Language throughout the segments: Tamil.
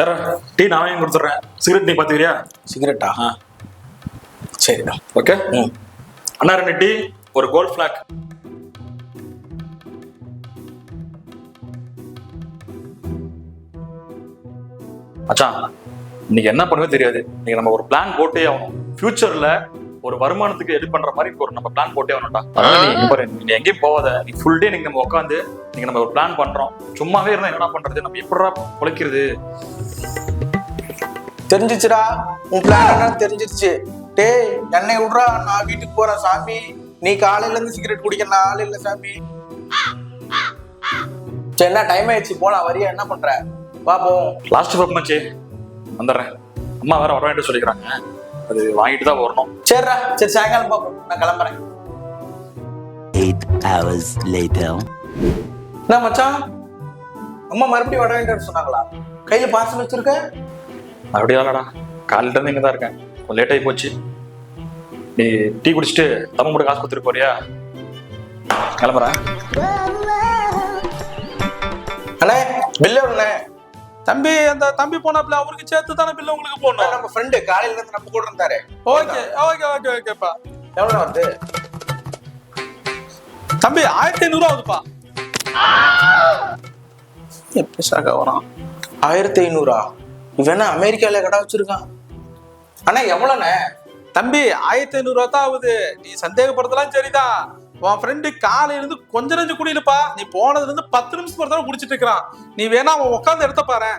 சரி டீ நான் கொடுத்துட்றேன். சிகரெட் நீ பார்த்துக்கிறியா சிகரெட்டா ஆ. சரிடா ஓகே ம். அண்ணா ரெண்டு டீ ஒரு கோல்ட் ஃபிளாக் மச்சான் இன்னைக்கு என்ன பண்ணுவே தெரியாது. இன்னைக்கு நம்ம ஒரு பிளான் போட்டே ஆகணும். ஃபியூச்சர்ல ஒரு வருமானத்துக்கு எது பண்ற மாதிரி ஒரு நம்ம பிளான் போட்டே ஆகணும்டா அதனால நீ எங்கேயும் போகாத. நீ ஃபுல் டே நீங்க நம்ம உட்காந்து நீங்க நம்ம ஒரு பிளான் பண்றோம். சும்மாவே இருந்தா என்ன பண்றது? நம்ம எப்படிடா உழைக்கிறது? தெரிஞ்சிச்சுடா. உன் பிளான் என்னன்னு தெரிஞ்சிருச்சு. டேய் என்னை விட்றா நான் வீட்டுக்கு போறேன் சாமி. நீ காலையில இருந்து சிகரெட் குடிக்கிற ஆள் இல்ல சாமி. சரி என்ன டைம் ஆயிடுச்சு? போலாம் வரியா என்ன பண்ற? வா போவோம். லாஸ்ட் பர்மச்சு வந்துடுறேன். அம்மா வேற வர வேண்டிய சொல்லிக்கிறாங்க. அது வாங்கிட்டு தான் வரணும். சரிடா சரி சாயங்காலம் பார்ப்போம். நான் கிளம்புறேன். Eight hours later. என்ன மச்சான்? அம்மா மறுபடியும் வர வேண்டிய சொன்னாங்களா? கையில பார்சல் வச்சிருக்க? அப்படியே இல்லடா காலையில இருந்து இங்க தான் இருக்கேன். கொஞ்சம் லேட் ஆகி போச்சு. நீ டீ குடிச்சிட்டு தம்ம மட்டும் காசு கொடுத்துட்டு போறியா? கிளம்புறேன். அண்ணே பில்லு எவ்வளோண்ணே? தம்பி அந்த தம்பி போனாப்ல அவருக்கு சேர்த்து தானே பில்லு உங்களுக்கு போடணும்? நம்ம ஃப்ரெண்டு காலையில இருந்து நம்ம கூட இருந்தாரு. ஓகே ஓகே ஓகே ஓகேப்பா எவ்வளோ வருது தம்பி ஆயிரத்தி ஐநூறு ஆகுதுப்பா. எப்போ சாக வரான்? ஆயிரத்தி ஐநூறா இவன் அமெரிக்கால கடை வச்சிருக்கான்? அண்ணா எவ்வளோண்ணே தம்பி ஆயிரத்தி ஐநூறு ரூபா தான் ஆகுது. நீ சந்தேகப்படுறதெல்லாம் சரிதான். உன் ஃப்ரெண்டு காலையிலேருந்து கொஞ்சம் கொஞ்ச நெஞ்சு குடியிலப்பா நீ போனதுலேருந்து பத்து நிமிஷம் ஒரு தடவை குடிச்சிட்டு இருக்கிறான். நீ வேணா அவன் உட்காந்து எடுத்த பாரு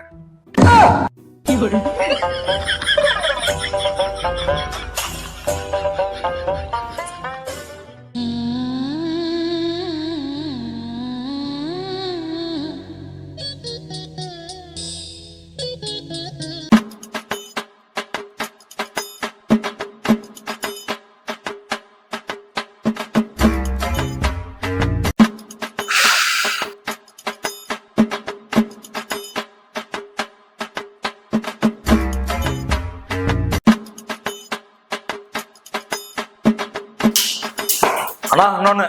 അടാ അങ്ങോട്ട്